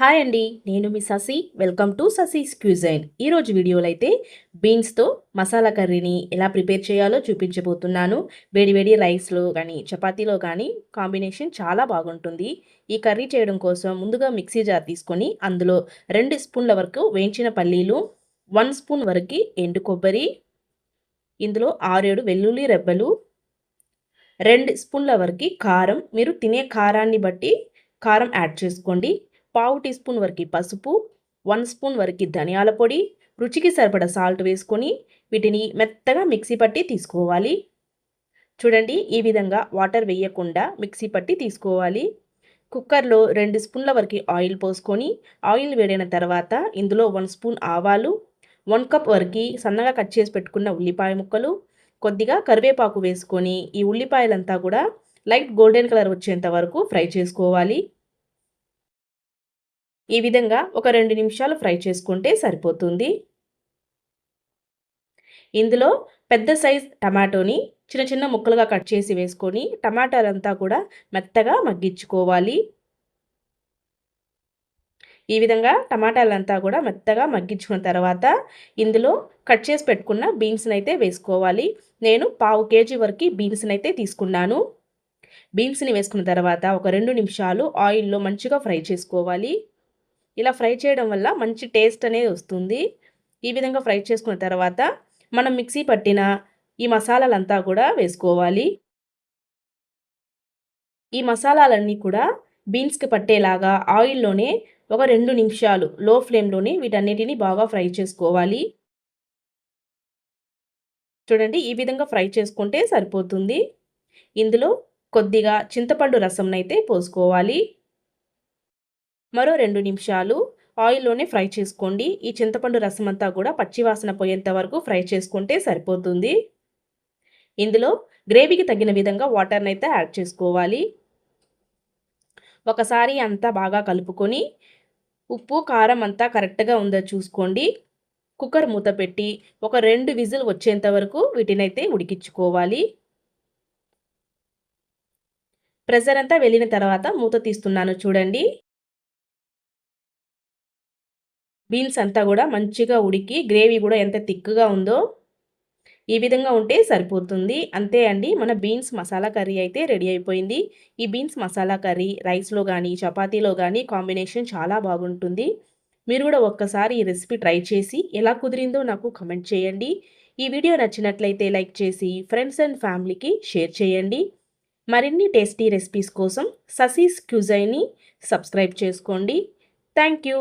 Hi అండి నేను మీ Sasi. Welcome to Sasi's cuisine. ఈరోజు వీడియోలో అయితే బీన్స్తో మసాలా కర్రీని ఎలా ప్రిపేర్ చేయాలో చూపించబోతున్నాను. వేడివేడి రైస్లో కానీ చపాతీలో కానీ కాంబినేషన్ చాలా బాగుంటుంది. ఈ కర్రీ చేయడం కోసం ముందుగా మిక్సీ జార్ తీసుకొని అందులో రెండు స్పూన్ల వరకు వేయించిన పల్లీలు వన్ స్పూన్ వరకు ఎండు కొబ్బరి ఇందులో ఆరేడు వెల్లుల్లి రెబ్బలు రెండు స్పూన్ల వరకు కారం. మీరు తినే కారాన్ని బట్టి కారం యాడ్ చేసుకోండి. పావు టీ స్పూన్ వరకు పసుపు వన్ స్పూన్ వరకు ధనియాల పొడి రుచికి సరిపడ సాల్ట్ వేసుకొని వీటిని మెత్తగా మిక్సీ పట్టి తీసుకోవాలి. చూడండి ఈ విధంగా వాటర్ వేయకుండా మిక్సీ పట్టి తీసుకోవాలి. కుక్కర్లో రెండు స్పూన్ల వరకు ఆయిల్ పోసుకొని ఆయిల్ వేడిన తర్వాత ఇందులో వన్ స్పూన్ ఆవాలు వన్ కప్ వరకు సన్నగా కట్ చేసి పెట్టుకున్న ఉల్లిపాయ ముక్కలు కొద్దిగా కరివేపాకు వేసుకొని ఈ ఉల్లిపాయలంతా కూడా లైట్ గోల్డెన్ కలర్ వచ్చేంత వరకు ఫ్రై చేసుకోవాలి. ఈ విధంగా ఒక రెండు నిమిషాలు ఫ్రై చేసుకుంటే సరిపోతుంది. ఇందులో పెద్ద సైజ్ టమాటోని చిన్న చిన్న ముక్కలుగా కట్ చేసి వేసుకొని టమాటాలంతా కూడా మెత్తగా మగ్గించుకోవాలి. ఈ విధంగా టమాటాలంతా కూడా మెత్తగా మగ్గించుకున్న తర్వాత ఇందులో కట్ చేసి పెట్టుకున్న బీన్స్ని అయితే వేసుకోవాలి. నేను పావు కేజీ వరకు బీన్స్ని అయితే తీసుకున్నాను. బీన్స్ని వేసుకున్న తర్వాత ఒక రెండు నిమిషాలు ఆయిల్లో మంచిగా ఫ్రై చేసుకోవాలి. ఇలా ఫ్రై చేయడం వల్ల మంచి టేస్ట్ అనేది వస్తుంది. ఈ విధంగా ఫ్రై చేసుకున్న తర్వాత మనం మిక్సీ పట్టిన ఈ మసాలాలంతా కూడా వేసుకోవాలి. ఈ మసాలాలన్నీ కూడా బీన్స్కి పట్టేలాగా ఆయిల్లోనే ఒక రెండు నిమిషాలు లో ఫ్లేమ్లోనే వీటన్నిటిని బాగా ఫ్రై చేసుకోవాలి. చూడండి ఈ విధంగా ఫ్రై చేసుకుంటే సరిపోతుంది. ఇందులో కొద్దిగా చింతపండు రసంనైతే పోసుకోవాలి. మరో రెండు నిమిషాలు ఆయిల్లోనే ఫ్రై చేసుకోండి. ఈ చింతపండు రసం అంతా కూడా పచ్చివాసన పోయేంత వరకు ఫ్రై చేసుకుంటే సరిపోతుంది. ఇందులో గ్రేవీకి తగిన విధంగా వాటర్ని అయితే యాడ్ చేసుకోవాలి. ఒకసారి అంతా బాగా కలుపుకొని ఉప్పు కారం అంతా కరెక్ట్గా ఉందో చూసుకోండి. కుక్కర్ మూత పెట్టి ఒక రెండు విజిల్ వచ్చేంత వరకు వీటినైతే ఉడికించుకోవాలి. ప్రెషర్ అంతా వెళ్ళిన తర్వాత మూత తీస్తున్నాను చూడండి. బీన్స్ అంతా కూడా మంచిగా ఉడికి గ్రేవీ కూడా ఎంత థిక్గా ఉందో ఈ విధంగా ఉంటే సరిపోతుంది. అంతే అండి మన బీన్స్ మసాలా కర్రీ అయితే రెడీ అయిపోయింది. ఈ బీన్స్ మసాలా కర్రీ రైస్లో కానీ చపాతీలో కానీ కాంబినేషన్ చాలా బాగుంటుంది. మీరు కూడా ఒక్కసారి ఈ రెసిపీ ట్రై చేసి ఎలా కుదిరిందో నాకు కమెంట్ చేయండి. ఈ వీడియో నచ్చినట్లయితే లైక్ చేసి ఫ్రెండ్స్ అండ్ ఫ్యామిలీకి షేర్ చేయండి. మరిన్ని టేస్టీ రెసిపీస్ కోసం ససీస్ క్యూజైని సబ్స్క్రైబ్ చేసుకోండి. Thank you.